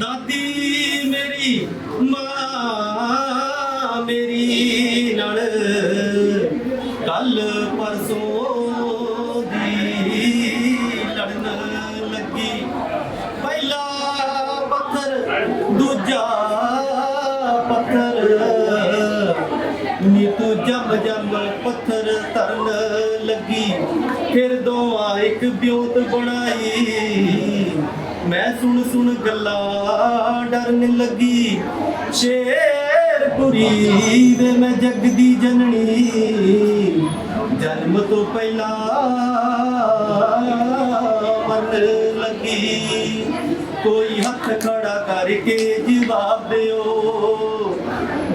ਦਾਦੀ ਮੇਰੀ, ਮਾਂ ਮੇਰੀ ਨਾਲ ਕੱਲ ਪਰਸੋਂ ਦੀ ਲੜਨ ਲੱਗੀ। ਪਹਿਲਾ ਪੱਥਰ, ਦੂਜਾ ਪੱਥਰ। ਨੀ ਤੂੰ ਜੰਮ ਜੰਮ ਪੱਥਰ ਤਰਨ ਲੱਗੀ। ਫਿਰ ਦੋਆਂ ਇੱਕ ਬਿਉਤ ਬਣਾਈ। ਮੈਂ ਸੁਣ ਸੁਣ ਗੱਲਾਂ, ਡਰਨ ਲੱਗੀ। ਸ਼ੇਰਪੁਰੀ ਵੇ ਮੈਂ ਜੱਗ ਦੀ ਜਨਨੀ। ਜਨਮ ਤੋਂ ਪਹਿਲਾਂ ਮਰਨ ਲੱਗੀ। ਕੋਈ ਹੱਥ ਖੜਾ ਕਰਕੇ ਜਵਾਬ ਦਿਓ।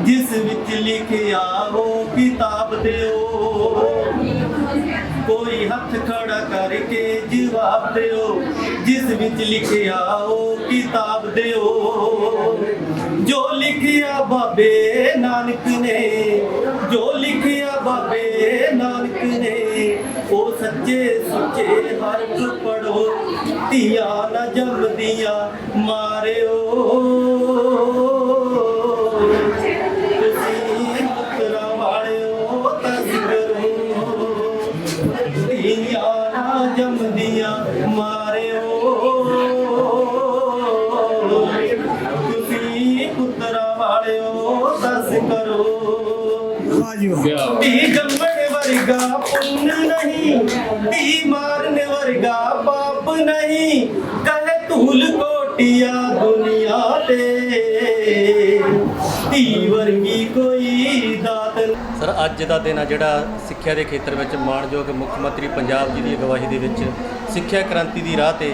ਜਿਸ ਵਿੱਚ ਲਿਖਿਆ ਉਹ ਕਿਤਾਬ ਦਿਓ। ਕੋਈ ਹੱਥ ਖੜਾ ਕਰਕੇ ਜਵਾਬ ਦਿਓ, ਜਿਸ ਵਿੱਚ ਲਿਖਿਆ ਉਹ ਕਿਤਾਬ ਦਿਓ। ਜੋ ਲਿਖਿਆ ਬਾਬੇ ਨਾਨਕ ਨੇ, ਜੋ ਲਿਖਿਆ ਬਾਬੇ ਨਾਨਕ ਨੇ, ਉਹ ਸੱਚੇ ਸੁੱਚੇ ਹਰਫ ਪੜੋ ਧੀਆਂ ਨਾ ਜੰਮਦੀਆਂ ਮਾਰਿਓ। ਵਾਹ ਜੀ ਵਾਹ ਧੀ ਜੰਮਣ ਵਰਗਾ ਪੁੰਨ ਨਹੀਂ ਧੀ ਮਾਰਨ ਵਰਗਾ ਪਾਪ ਨਹੀਂ। ਕਹੇ ਧੂਲ ਕੋਟਿਆ ਦੁਨੀਆ ਤੇ। ਧੀ ਵਰਗੀ ਕੋਈ ਦਾਤ ਨਹੀਂ। ਸਰ ਅੱਜ ਦਾ ਦਿਨ ਆ ਜਿਹੜਾ ਸਿੱਖਿਆ ਦੇ ਖੇਤਰ ਵਿੱਚ ਮਾਣਯੋਗ ਮੁੱਖ ਮੰਤਰੀ ਪੰਜਾਬ ਜੀ ਦੀ ਅਗਵਾਈ ਦੇ ਵਿੱਚ ਸਿੱਖਿਆ ਕ੍ਰਾਂਤੀ ਦੀ ਰਾਹ ਤੇ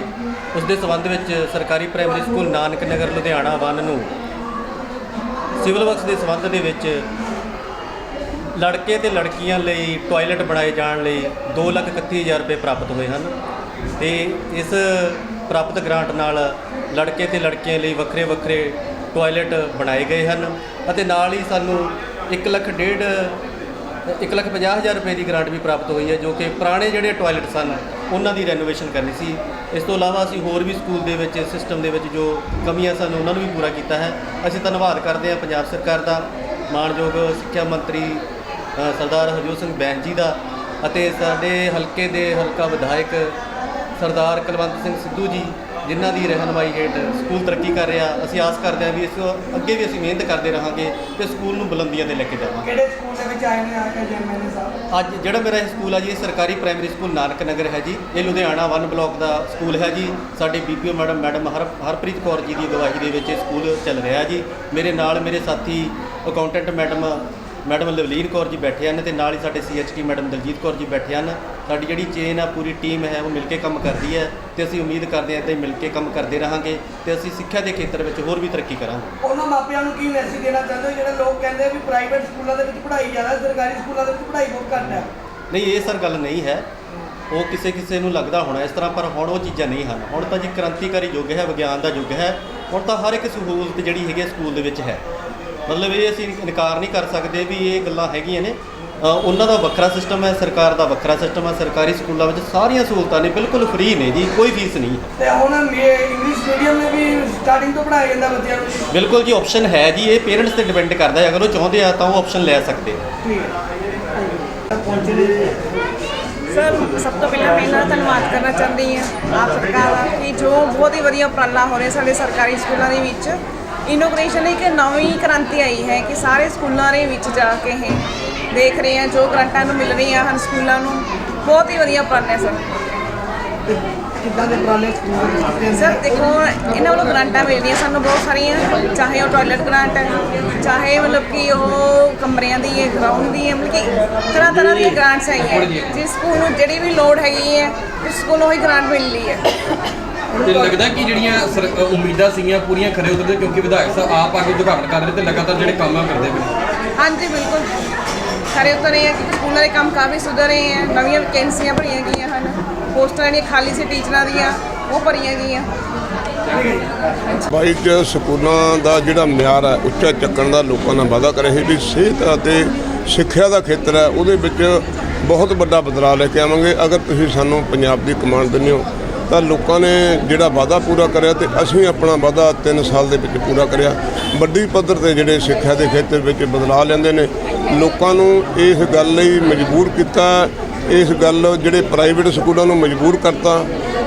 ਉਸ ਦੇ ਸਬੰਧ ਵਿੱਚ ਸਰਕਾਰੀ ਪ੍ਰਾਇਮਰੀ ਸਕੂਲ ਨਾਨਕ ਨਗਰ ਲੁਧਿਆਣਾ 1 ਨੂੰ ਸਿਵਲ ਵਰਕਸ ਦੇ ਸਬੰਧ ਦੇ ਵਿੱਚ ਲੜਕੇ ਤੇ ਲੜਕੀਆਂ ਲਈ ਟਾਇਲਟ ਬਣਾਏ ਜਾਣ ਲਈ 231000 ਰੁਪਏ ਪ੍ਰਾਪਤ ਹੋਏ ਹਨ ਤੇ ਇਸ ਪ੍ਰਾਪਤ ਗ੍ਰਾਂਟ ਨਾਲ ਲੜਕੇ ਤੇ ਲੜਕੀਆਂ ਲਈ ਵੱਖਰੇ ਵੱਖਰੇ ਟਾਇਲਟ ਬਣਾਏ ਗਏ ਹਨ ਅਤੇ ਨਾਲ ਹੀ ਸਾਨੂੰ 1 ਲੱਖ ਡੇਢ, ਇੱਕ ਲੱਖ ਪੰਜਾਹ ਹਜ਼ਾਰ ਰੁਪਏ ਦੀ ਗ੍ਰਾਂਟ ਵੀ ਪ੍ਰਾਪਤ ਹੋਈ ਹੈ ਜੋ ਕਿ ਪੁਰਾਣੇ ਜਿਹੜੇ ਟਾਇਲਟ ਸਨ ਉਹਨਾਂ ਦੀ ਰੈਨੋਵੇਸ਼ਨ ਕਰਨੀ ਸੀ। ਇਸ ਤੋਂ ਇਲਾਵਾ ਅਸੀਂ ਹੋਰ ਵੀ ਸਕੂਲ ਦੇ ਵਿੱਚ ਸਿਸਟਮ ਦੇ ਵਿੱਚ ਜੋ ਕਮੀਆਂ ਸਨ ਉਹਨਾਂ ਨੂੰ ਵੀ ਪੂਰਾ ਕੀਤਾ ਹੈ। ਅਸੀਂ ਧੰਨਵਾਦ ਕਰਦੇ ਹਾਂ ਪੰਜਾਬ ਸਰਕਾਰ ਦਾ। ਮਾਣਯੋਗ ਸਿੱਖਿਆ ਮੰਤਰੀ ਸਰਦਾਰ ਹਰਜੋਤ ਸਿੰਘ ਬੈਂਸ ਜੀ ਦਾ ਅਤੇ ਸਾਡੇ ਹਲਕੇ ਦੇ ਹਲਕਾ ਵਿਧਾਇਕ ਸਰਦਾਰ ਕੁਲਵੰਤ ਸਿੰਘ ਸਿੱਧੂ ਜੀ ਜਿਨ੍ਹਾਂ ਦੀ ਰਹਿਨਮਾਈ ਹੇਠ ਸਕੂਲ ਤਰੱਕੀ ਕਰ ਰਿਹਾ। ਅਸੀਂ ਆਸ ਕਰਦੇ ਹਾਂ ਵੀ ਇਸ ਅੱਗੇ ਵੀ ਅਸੀਂ ਮਿਹਨਤ ਕਰਦੇ ਰਹਾਂਗੇ ਤੇ ਸਕੂਲ ਨੂੰ ਬੁਲੰਦੀਆਂ ਤੇ ਲੈ ਕੇ ਜਾਵਾਂਗੇ। ਕਿਹੜੇ ਸਕੂਲ ਦੇ ਵਿੱਚ ਆਏ ਨੇ ਆ ਕੇ ਜਰਮਨੀ ਸਾਹਿਬ? ਅੱਜ ਜਿਹੜਾ ਮੇਰਾ ਇਹ ਸਕੂਲ ਆ ਜੀ ਇਹ ਸਰਕਾਰੀ ਪ੍ਰਾਇਮਰੀ ਸਕੂਲ ਨਾਨਕ ਨਗਰ ਹੈ ਜੀ। ਇਹ ਲੁਧਿਆਣਾ 1 ਬਲਾਕ ਦਾ ਸਕੂਲ ਹੈ ਜੀ। ਸਾਡੇ ਬੀਪੀਓ ਮੈਡਮ ਮੈਡਮ ਹਰ ਹਰਪ੍ਰੀਤ ਕੌਰ ਜੀ ਦੀ ਅਗਵਾਈ ਦੇ ਵਿੱਚ ਇਹ ਸਕੂਲ ਚੱਲ ਰਿਹਾ ਜੀ। ਮੇਰੇ ਨਾਲ ਮੇਰੇ ਸਾਥੀ accountant madam madam Lovleen Kaur ji ਬੈਠੇ ਹਨ ਤੇ ਨਾਲ ਹੀ ਸਾਡੇ ਸੀਐਚਟੀ ਮੈਡਮ ਦਲਜੀਤ ਕੌਰ ਜੀ ਬੈਠੇ ਹਨ। ਸਾਡੀ ਜਿਹੜੀ ਚੇਨ ਆ ਪੂਰੀ ਟੀਮ ਹੈ ਉਹ ਮਿਲ ਕੇ ਕੰਮ ਕਰਦੀ ਹੈ ਤੇ ਅਸੀਂ ਉਮੀਦ ਕਰਦੇ ਹਾਂ ਤੇ ਮਿਲ ਕੇ ਕੰਮ ਕਰਦੇ ਰਹਾਂਗੇ ਤੇ ਅਸੀਂ ਸਿੱਖਿਆ ਦੇ ਖੇਤਰ ਵਿੱਚ ਹੋਰ ਵੀ ਤਰੱਕੀ ਕਰਾਂਗੇ। ਉਹਨਾਂ ਮਾਪਿਆਂ ਨੂੰ ਕੀ ਮੈਸੇਜ ਦੇਣਾ ਚਾਹੁੰਦੇ ਹੋ? ਜਿਹੜੇ ਲੋਕ ਕਹਿੰਦੇ ਵੀ ਪ੍ਰਾਈਵੇਟ ਸਕੂਲਾਂ ਦੇ ਵਿੱਚ ਪੜ੍ਹਾਈ ਜ਼ਿਆਦਾ ਸਰਕਾਰੀ ਸਕੂਲਾਂ ਦੇ ਵਿੱਚ ਪੜ੍ਹਾਈ ਬਹੁਤ ਘੱਟ ਹੈ। ਨਹੀਂ ਇਹ ਸਰ ਗੱਲ ਨਹੀਂ ਹੈ। ਉਹ ਕਿਸੇ ਕਿਸੇ ਨੂੰ ਲੱਗਦਾ ਹੋਣਾ ਇਸ ਤਰ੍ਹਾਂ ਪਰ ਹੁਣ ਉਹ ਚੀਜ਼ਾਂ ਨਹੀਂ ਹਨ। ਹੁਣ ਤਾਂ ਜੀ ਕ੍ਰਾਂਤੀਕਾਰੀ ਯੁੱਗ ਹੈ ਵਿਗਿਆਨ ਦਾ ਯੁੱਗ ਹੈ। ਹੁਣ ਤਾਂ ਹਰ ਇੱਕ ਸਹੂਲਤ ਜਿਹੜੀ ਹੈਗੀ ਸਕੂਲ ਦੇ ਵਿੱਚ ਹੈ। ਮਤਲਬ ਇਹ ਅਸੀਂ ਇਨਕਾਰ ਨਹੀਂ ਕਰ ਸਕਦੇ ਵੀ ਇਹ ਗੱਲਾਂ ਹੈਗੀਆਂ ਨੇ। ਉਹਨਾਂ ਦਾ ਵੱਖਰਾ ਸਿਸਟਮ ਹੈ ਸਰਕਾਰ ਦਾ ਵੱਖਰਾ ਸਿਸਟਮ ਹੈ ਸਰਕਾਰੀ ਸਕੂਲਾਂ ਵਿੱਚ ਸਾਰੀਆਂ ਸਹੂਲਤਾਂ ਨੇ ਬਿਲਕੁਲ ਫ੍ਰੀ ਨੇ ਜੀ ਕੋਈ ਫੀਸ ਨਹੀਂ। ਤੇ ਹੁਣ ਇੰਗਲਿਸ਼ ਮੀਡੀਅਮ ਵਿੱਚ ਵੀ ਸਟਾਰਟਿੰਗ ਤੋਂ ਪੜ੍ਹਾਇਆ ਜਾਂਦਾ ਬੱਚਿਆਂ ਨੂੰ। ਬਿਲਕੁਲ ਜੀ ਆਪਸ਼ਨ ਹੈ ਜੀ ਇਹ ਪੇਰੈਂਟਸ ਤੇ ਡਿਪੈਂਡ ਕਰਦਾ ਹੈ ਅਗਰ ਉਹ ਚਾਹੁੰਦੇ ਆ ਤਾਂ ਉਹ ਆਪਸ਼ਨ ਲੈ ਸਕਦੇ। ਆ ਨੇ ਸਰ ਸਭ ਤੋਂ ਪਹਿਲਾਂ ਮੈਂ ਇਹਨਾਂ ਦਾ ਧੰਨਵਾਦ ਕਰਨਾ ਚਾਹੁੰਦੀ ਹਾਂ ਆਪ ਸਰਕਾਰ ਦਾ ਕਿ ਜੋ ਬਹੁਤ ਹੀ ਵਧੀਆ ਉਪਰਾਲਾ ਹੋ ਰਿਹਾ ਸਾਡੇ ਸਰਕਾਰੀ ਸਕੂਲਾਂ ਦੇ ਵਿੱਚ ਇਨੋਗ੍ਰੇਸ਼ਨ ਇੱਕ ਨਵੀਂ ਕ੍ਰਾਂਤੀ ਆਈ ਹੈ ਕਿ ਸਾਰੇ ਸਕੂਲਾਂ ਦੇ ਵਿੱਚ ਜਾ ਕੇ ਇਹ ਦੇਖ ਰਹੇ ਹਾਂ ਜੋ ਗ੍ਰਾਂਟਾਂ ਨੂੰ ਮਿਲ ਰਹੀਆਂ ਹਨ ਸਕੂਲਾਂ ਨੂੰ ਬਹੁਤ ਹੀ ਵਧੀਆ ਹੈ ਸਰ। ਕਿੱਦਾਂ ਦੇ ਉਪਰਾਲੇ ਸਕੂਲ ਦੇ ਸਰ ਦੇਖੋ ਇਹਨਾਂ ਵੱਲੋਂ ਗ੍ਰਾਂਟਾਂ ਮਿਲਦੀਆਂ ਸਾਨੂੰ ਬਹੁਤ ਸਾਰੀਆਂ ਚਾਹੇ ਉਹ ਟਾਇਲਟ ਗ੍ਰਾਂਟ ਹੈ ਚਾਹੇ ਮਤਲਬ ਕਿ ਉਹ ਕਮਰਿਆਂ ਦੀ ਹੈ ਗਰਾਊਂਡ ਦੀ ਹੈ ਮਤਲਬ ਕਿ ਤਰ੍ਹਾਂ ਤਰ੍ਹਾਂ ਦੀਆਂ ਗ੍ਰਾਂਟਸ ਆਈਆਂ ਜਿਸ ਸਕੂਲ ਨੂੰ ਜਿਹੜੀ ਵੀ ਲੋੜ ਹੈਗੀ ਹੈ ਉਸ ਸਕੂਲ ਨੂੰ ਉਹੀ ਗ੍ਰਾਂਟ ਮਿਲ ਰਹੀ ਹੈ। ਤੇ ਲੱਗਦਾ ਕਿ ਜਿਹੜੀਆਂ ਸਰ- ਅ, ਉਮੀਦਾਂ ਸੀਗੀਆਂ ਪੂਰੀਆਂ ਖਰੇ ਉਤਰਦੇ ਕਿਉਂਕਿ ਵਿਧਾਇਕ ਸਾਹਿਬ ਆਪ ਆ ਕੇ ਉਦਘਾਟਨ ਕਰ ਰਹੇ ਤੇ ਲਗਾਤਾਰ ਜਿਹੜੇ ਕੰਮ ਆ ਕਰਦੇ ਪਏ। ਹਾਂਜੀ ਬਿਲਕੁਲ। ਖਰੇ ਉਤਰ ਰਹੇ ਹੈ ਕਿ ਸਕੂਲਾਂ ਦੇ ਕੰਮ ਕਾਫੀ ਸੁਧਰ ਰਹੇ ਹੈ ਨਵੀਆਂ ਵੈਕੈਂਸੀਆਂ ਭਰੀਆਂ ਗਈਆਂ ਹਨ ਪੋਸਟਾਂ ਜਿਹੜੀਆਂ ਖਾਲੀ ਸੀ ਟੀਚਰਾਂ ਦੀਆਂ ਉਹ ਭਰੀਆਂ ਗਈਆਂ। ਬਾਈ ਚ ਸਕੂਲਾਂ ਦਾ ਜਿਹੜਾ ਮਿਆਰ ਹੈ ਉੱਚਾ ਚੱਕਣ ਦਾ ਲੋਕਾਂ ਨਾਲ ਵਾਅਦਾ ਕਰਿਆ ਸੀ ਵੀ ਸਿਹਤ ਅਤੇ ਸਿੱਖਿਆ ਦਾ ਖੇਤਰ ਹੈ ਉਹਦੇ ਵਿੱਚ ਬਹੁਤ ਵੱਡਾ ਬਦਲਾਅ ਲੈ ਕੇ ਆਵਾਂਗੇ। ਅਗਰ ਤੁਸੀਂ ਸਾਨੂੰ ਪੰਜਾਬ ਦੀ ਕਮਾਂਡ ਦਿੰਦੇ ਹੋ ਤਾਂ ਲੋਕਾਂ ਨੇ ਜਿਹੜਾ ਵਾਅਦਾ ਪੂਰਾ ਕਰਿਆ ਤੇ ਅਸੀਂ ਆਪਣਾ ਵਾਅਦਾ 3 ਸਾਲ ਦੇ ਵਿੱਚ ਪੂਰਾ ਕਰਿਆ। ਵੱਡੀ ਪੱਧਰ ਤੇ ਜਿਹੜੇ ਸਿੱਖਿਆ ਦੇ ਖੇਤਰ ਵਿੱਚ ਬਦਲਾਅ ਲੈਂਦੇ ਨੇ। ਲੋਕਾਂ ਨੂੰ ਇਸ ਗੱਲ ਲਈ ਮਜਬੂਰ ਕੀਤਾ, ਇਸ ਗੱਲ ਜਿਹੜੇ ਪ੍ਰਾਈਵੇਟ ਸਕੂਲਾਂ ਨੂੰ ਮਜਬੂਰ ਕਰਤਾ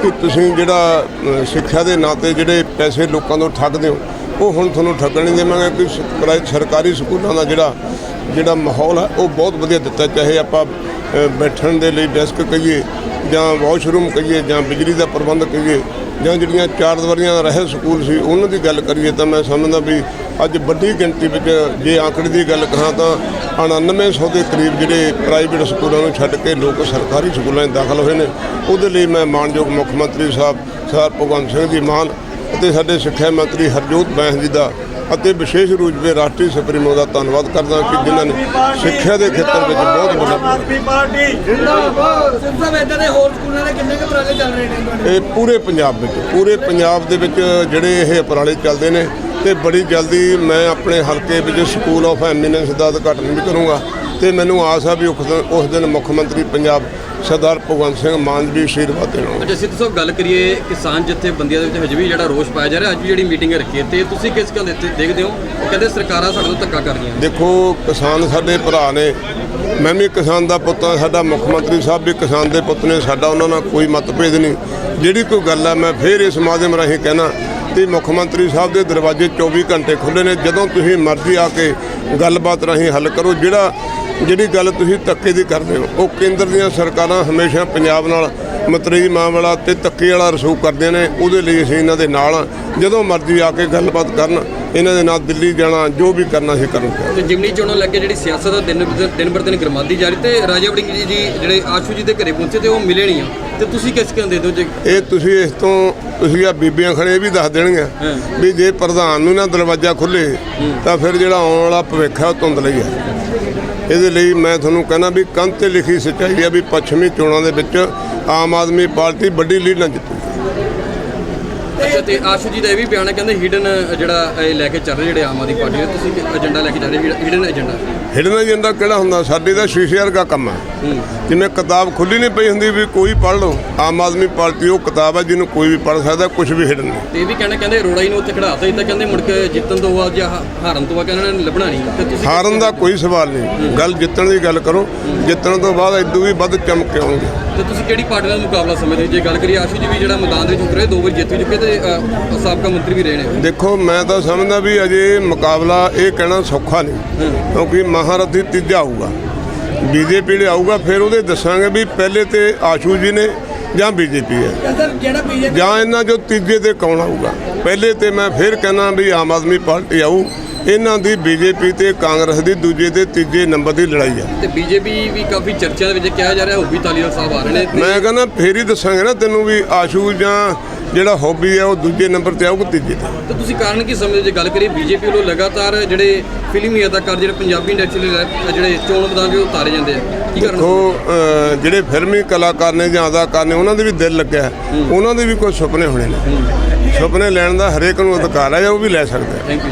ਕਿ ਤੁਸੀਂ ਜਿਹੜਾ ਸਿੱਖਿਆ ਦੇ ਨਾਂ ਤੇ ਜਿਹੜੇ ਪੈਸੇ ਲੋਕਾਂ ਤੋਂ ਠੱਗਦੇ ਹੋ, ਉਹ ਹੁਣ ਤੁਹਾਨੂੰ ਠੱਗਣ ਨਹੀਂ ਦੇਵਾਂਗੇ। ਕਿ ਸਰਕਾਰੀ ਸਕੂਲਾਂ ਦਾ ਜਿਹੜਾ ਜਿਹੜਾ ਮਾਹੌਲ ਹੈ ਉਹ ਬਹੁਤ ਵਧੀਆ ਦਿੱਤਾ, ਚਾਹੇ ਆਪਾਂ ਬੈਠਣ ਦੇ ਲਈ ਡੈਸਕ ਕਹੀਏ, ਜਾਂ ਵਾਸ਼ਰੂਮ ਕਹੀਏ, ਜਾਂ ਬਿਜਲੀ ਦਾ ਪ੍ਰਬੰਧ ਕਹੀਏ, ਜਾਂ ਜਿਹੜੀਆਂ ਚਾਰ ਦੀਵਾਰੀਆਂ ਰਹੇ ਸਕੂਲ ਸੀ, ਉਹਨਾਂ ਦੀ ਗੱਲ ਕਰੀਏ ਤਾਂ ਮੈਂ ਸਮਝਦਾ ਵੀ ਅੱਜ ਵੱਡੀ ਗਿਣਤੀ ਵਿੱਚ ਜੇ ਆંકੜੇ ਦੀ ਗੱਲ ਕਰਾਂ ਤਾਂ 9900 ਦੇ ਕਰੀਬ ਜਿਹੜੇ ਪ੍ਰਾਈਵੇਟ ਸਕੂਲਾਂ ਨੂੰ ਛੱਡ ਕੇ ਲੋਕ ਸਰਕਾਰੀ ਸਕੂਲਾਂ 'ਚ ਦਾਖਲ ਹੋਏ ਨੇ, ਉਹਦੇ ਲਈ ਮੈਂ ਮਾਨਯੋਗ ਮੁੱਖ ਮੰਤਰੀ ਸਾਹਿਬ, ਸਰ ਭਗਵੰਤ ਸਿੰਘ ਜੀ ਮਾਨ ਅਤੇ ਸਾਡੇ ਸਿੱਖਿਆ ਮੰਤਰੀ ਹਰਜੋਤ ਬੈਂਸ ਜੀ ਦਾ ਅਤੇ ਵਿਸ਼ੇਸ਼ ਰੂਪ ਵਿੱਚ ਰਾਸ਼ਟਰੀ ਸੁਪਰੀਮੋ ਦਾ ਧੰਨਵਾਦ ਕਰਦਾ ਕਿ ਜਿਨ੍ਹਾਂ ਨੇ ਸਿੱਖਿਆ ਦੇ ਖੇਤਰ ਵਿੱਚ ਬਹੁਤ ਵੱਡਾ ਪਾਰਟੀ। ਸਿਰ ਸਾਹਿਬ ਇਦਾਂ ਦੇ ਹੋਰ ਸਕੂਲਾਂ ਦੇ ਕਿੰਨੇ ਕੁ ਉਪਰਾਲੇ ਚੱਲ ਰਹੇ ਨੇ ਤੁਹਾਡੇ? ਇਹ ਪੂਰੇ ਪੰਜਾਬ ਵਿੱਚ ਪੂਰੇ ਪੰਜਾਬ ਦੇ ਵਿੱਚ ਜਿਹੜੇ ਇਹ ਉਪਰਾਲੇ ਚੱਲਦੇ ਨੇ ਤੇ ਬੜੀ ਜਲਦੀ ਮੈਂ ਆਪਣੇ ਹਲਕੇ ਵਿੱਚ ਸਕੂਲ ਆਫ ਐਮੀਨੈਂਸ ਦਾ ਉਦਘਾਟਨ ਵੀ ਕਰੂੰਗਾ। ਤੇ ਮੈਨੂੰ ਆਸ ਆ ਵੀ ਉਸ ਦਿਨ- ਮੁੱਖ ਮੰਤਰੀ ਪੰਜਾਬ ਸਰਦਾਰ ਭਗਵੰਤ ਸਿੰਘ ਮਾਨ ਜੀ ਆਸ਼ੀਰਵਾਦ ਦੇਣਗੇ ਅੱਛਾ ਸਿੱਧੂ ਸਾਹਿਬ ਗੱਲ ਕਰੀਏ ਕਿਸਾਨ ਜਥੇਬੰਦੀਆਂ ਦੇ ਵਿੱਚ ਹਜੇ ਵੀ ਜਿਹੜਾ ਰੋਸ਼ ਪਾਇਆ ਜਾ ਰਿਹਾ ਅੱਜ ਵੀ ਜਿਹੜੀ ਮੀਟਿੰਗ ਰੱਖੀ ਤੇ ਤੁਸੀਂ ਕਿਸ ਗੱਲ ਇੱਥੇ ਦੇਖਦੇ ਹੋ? ਉਹ ਕਹਿੰਦੇ ਸਰਕਾਰਾਂ ਸਾਡੇ ਤੋਂ ਧੱਕਾ ਕਰ ਰਹੀਆਂ ਦੇਖੋ ਕਿਸਾਨ ਸਾਡੇ ਭਰਾ ਨੇ। ਮੈਂ ਵੀ ਕਿਸਾਨ ਦਾ ਪੁੱਤ ਹਾਂ ਸਾਡਾ ਮੁੱਖ ਮੰਤਰੀ ਸਾਹਿਬ ਵੀ ਕਿਸਾਨ ਦੇ ਪੁੱਤ ਨੇ ਸਾਡਾ ਉਹਨਾਂ ਨਾਲ ਕੋਈ ਮਤਭੇਦ ਨਹੀਂ। ਜਿਹੜੀ ਕੋਈ ਗੱਲ ਹੈ ਮੈਂ ਫੇਰ ਇਸ ਮਾਧਿਅਮ ਰਾਹੀਂ ਕਹਿਣਾ ਕਿ ਮੁੱਖ ਮੰਤਰੀ ਸਾਹਿਬ ਦੇ ਦਰਵਾਜ਼ੇ 24 ਘੰਟੇ ਖੁੱਲ੍ਹੇ ਨੇ। ਜਦੋਂ ਤੁਸੀਂ ਮਰਜ਼ੀ ਆ ਕੇ ਗੱਲਬਾਤ ਰਾਹੀਂ ਹੱਲ ਕਰੋ, ਜਿਹੜਾ ਜਿਹੜੀ ਗੱਲ ਤੁਸੀਂ ਧੱਕੇ ਦੀ ਕਰਦੇ ਹੋ, ਉਹ ਕੇਂਦਰ ਦੀਆਂ ਸਰਕਾਰਾਂ ਹਮੇਸ਼ਾ ਪੰਜਾਬ ਨਾਲ ਮਤਰੇਈ ਮਾਮਲਾ ਤੇ ਧੱਕੇ ਵਾਲਾ ਰਸੂਖ ਕਰਦੀਆਂ ਨੇ ਉਹਦੇ ਲਈ ਅਸੀਂ ਇਹਨਾਂ ਦੇ ਨਾਲ ਹਾਂ। ਜਦੋਂ ਮਰਜ਼ੀ ਆ ਕੇ ਗੱਲਬਾਤ ਕਰਨ ਇਹਨਾਂ ਦੇ ਨਾਲ ਦਿੱਲੀ ਜਾਣਾ ਜੋ ਵੀ ਕਰਨਾ ਅਸੀਂ ਕਰਾਂਗੇ ਤੇ ਜਿਮਨੀ ਚੋਣਾਂ ਲੈ ਕੇ ਜਿਹੜੀ ਸਿਆਸਤ ਦਿਨ ਦਿਨ ਬਰ ਦਿਨ ਗਰਮਾਦੀ ਜਾ ਰਹੀ ਤੇ ਰਾਜਾ ਵੜਿੰਗ ਜੀ ਜਿਹੜੇ ਆਸ਼ੂ ਜੀ ਦੇ ਘਰੇ ਪਹੁੰਚੇ ਤੇ ਉਹ ਮਿਲੇ ਨਹੀਂ ਆ। ਤੇ ਤੁਸੀਂ ਕਿਸ ਕਹਿੰਦੇ ਦੇ ਦਿਓ ਜੇ ਇਹ ਤੁਸੀਂ ਇਸ ਤੋਂ ਤੁਸੀਂ ਆ ਬੀਬੀਆਂ ਖੜੇ ਇਹ ਵੀ ਦੱਸ ਦੇਣਗੀਆਂ ਵੀ ਜੇ ਪ੍ਰਧਾਨ ਨੂੰ ਨਾ ਦਰਵਾਜ਼ਾ ਖੁੱਲੇ ਤਾਂ ਫਿਰ ਜਿਹੜਾ ਆਉਣ ਵਾਲਾ ਭਵਿੱਖ ਹੈ ਉਹ ਧੁੰਦਲਾ ਹੀ ਹੈ। ਇਹਦੇ ਲਈ ਮੈਂ ਤੁਹਾਨੂੰ ਕਹਿੰਦਾ ਵੀ ਕੰਧ ਤੇ ਲਿਖੀ ਸੱਚਾਈ ਹੈ ਵੀ ਪੱਛਮੀ ਚੋਣਾਂ ਦੇ ਵਿੱਚ ਆਮ ਆਦਮੀ ਪਾਰਟੀ ਵੱਡੀ ਲੀਡ ਨਾਲ ਜਿੱਤੂ। ਅੱਛਾ, ਤੇ ਆਸ਼ੂ ਜੀ ਦਾ ਇਹ ਵੀ ਬਿਆਨ ਹੈ, ਕਹਿੰਦੇ ਹਿਡਨ ਜਿਹੜਾ ਇਹ ਲੈ ਕੇ ਚੱਲ ਰਹੇ ਜਿਹੜੇ ਆਮ ਆਦਮੀ ਪਾਰਟੀ ਨੇ ਤੁਸੀਂ ਏਜੰਡਾ ਲੈ ਕੇ ਜਾ ਰਹੇ ਹਿਡਨ ਏਜੰਡਾ ਹਿਡਨ ਏਜੰਡਾ ਕਿਹੜਾ ਹੁੰਦਾ? ਸਾਡੇ ਦਾ ਸ਼ੀਸ਼ੇ ਵਰਗਾ ਕੰਮ ਹੈ। ਜਿਵੇਂ ਕਿਤਾਬ ਖੁੱਲੀ ਨਹੀਂ ਪਈ ਹੁੰਦੀ ਵੀ ਕੋਈ ਪੜ੍ਹ ਲਓ। ਆਮ ਆਦਮੀ ਪਾਰਟੀ ਉਹ ਕਿਤਾਬ ਹੈ ਜਿਹਨੂੰ ਕੋਈ ਵੀ ਪੜ੍ਹ ਸਕਦਾ ਕੁਝ ਵੀ ਨਹੀਂ ਤੇ ਇਹ ਵੀ ਕਹਿਣਾ ਕਹਿੰਦੇ ਰੋੜਾ ਹੀ ਨੂੰ ਉੱਥੇ ਖੜਾਤਾ ਤਾਂ ਕਹਿੰਦੇ ਮੁੜ ਕੇ ਜਿੱਤਣ ਤੋਂ ਬਾਅਦ ਜਾਂ ਹਾ- ਹਾਰਨ ਤੋਂ ਬਾਅਦ ਕਹਿੰਦੇ ਇਹਨਾਂ ਨੇ ਲੱਭਣਾ ਨਹੀਂ। ਤੇ ਤੁਸੀਂ ਹਾਰਨ ਦਾ ਕੋਈ ਸਵਾਲ ਨਹੀਂ। ਗੱਲ ਜਿੱਤਣ ਦੀ ਗੱਲ ਕਰੋ। ਜਿੱਤਣ ਤੋਂ ਬਾਅਦ ਇਦੋਂ ਵੀ ਵੱਧ ਚਮਕ ਕੇ ਆਉਣਗੇ। ਤੇ ਤੁਸੀਂ ਕਿਹੜੀ ਪਾਰਟੀ ਨਾਲ ਮੁਕਾਬਲਾ ਸਮਝਦੇ? ਹੋ? ਜੇ ਗੱਲ ਕਰੀਏ ਆਸ਼ੂ ਜੀ ਵੀ ਜਿਹੜਾ ਮੈਦਾਨ ਦੇ ਵਿੱਚ ਉਤਰੇ ਦੋ ਵਾਰ ਜਿੱਤ ਵੀ ਚੁੱਕੇ ਤੇ ਅ, ਸਾਬਕਾ ਮੰਤਰੀ ਵੀ ਰਹੇ ਨੇ। ਦੇਖੋ ਮੈਂ ਤਾਂ ਸਮਝਦਾ ਵੀ ਅਜੇ ਮੁਕਾਬਲਾ ਇਹ ਕਹਿਣਾ ਸੌਖਾ ਨਹੀਂ। ਕਿਉਂਕਿ ਮਹਾਰਥੀ ਤੀਜਾ ਆਊਗਾ ਬੀਜੇਪੀ ਦੇ ਆਊਗਾ ਫਿਰ ਉਹਦੇ ਦੱਸਾਂਗੇ ਵੀ ਪਹਿਲੇ ਤੇ ਆਸ਼ੂ ਜੀ ਨੇ ਜਾਂ ਬੀਜੇਪੀ ਹੈ। ਜਾਂ ਇਹਨਾਂ ਜੋ ਤੀਜੇ ਤੇ ਕੌਣ ਆਊਗਾ? ਪਹਿਲੇ ਤੇ ਮੈਂ ਫਿਰ ਕਹਿਣਾ ਵੀ ਆਮ ਆਦਮੀ ਪਾਰਟੀ ਆਊ। ਇਹਨਾਂ ਦੀ ਬੀਜੇਪੀ ਤੇ ਕਾਂਗਰਸ ਦੀ ਦੂਜੇ ਤੇ ਤੀਜੇ ਨੰਬਰ ਦੀ ਲੜਾਈ ਹੈ ਤੇ ਬੀਜੇਪੀ ਵੀ ਕਾਫੀ ਚਰਚਾ ਦੇ ਵਿੱਚ ਕਿਹਾ ਜਾ ਰਿਹਾ ਉਹ ਵੀ ਤਾਲੀਵਾਲ ਸਾਹਿਬ ਆ ਰਹੇ ਨੇ ਮੈਂ ਕਹਿੰਦਾ ਫੇਰ ਹੀ ਦੱਸਾਂਗੇ ਨਾ ਤੈਨੂੰ ਵੀ ਆਸ਼ੂ ਜਾਂ ਜਿਹੜਾ ਹੌਬੀ ਹੈ ਉਹ ਦੂਜੇ ਨੰਬਰ ਤੇ ਆਊਗਾ ਤੀਜੇ ਤੇ? ਤੇ ਤੁਸੀਂ ਕਾਰਨ ਕੀ ਸਮਝਦੇ? ਜੇ ਗੱਲ ਕਰੀਏ ਬੀਜੇਪੀ ਵੱਲੋਂ ਲਗਾਤਾਰ ਜਿਹੜੇ ਫਿਲਮੀ ਅਦਾਕਾਰ ਜਿਹੜੇ ਪੰਜਾਬੀ ਇੰਡਸਟਰੀ ਦੇ ਜਿਹੜੇ ਚੋਣ ਮੈਦਾਨ ਦੇ ਉਤਾਰੇ ਜਾਂਦੇ ਆ ਕੀ ਕਾਰਨ ਦੇਖੋ ਅਹ, ਜਿਹੜੇ ਫਿਲਮੀ ਕਲਾਕਾਰ ਨੇ ਜਾਂ ਅਦਾਕਾਰ ਨੇ ਉਹਨਾਂ ਦੇ ਵੀ ਦਿਲ ਲੱਗਿਆ ਹੈ। ਉਹਨਾਂ ਦੇ ਵੀ ਕੋਈ ਸੁਪਨੇ ਹੋਣੇ ਨੇ। ਸੁਪਨੇ ਲੈਣ ਦਾ ਹਰੇਕ ਨੂੰ ਅਧਿਕਾਰ ਹੈ ਉਹ ਵੀ ਲੈ ਸਕਦਾ ਹੈ ਥੈਂਕ ਯੂ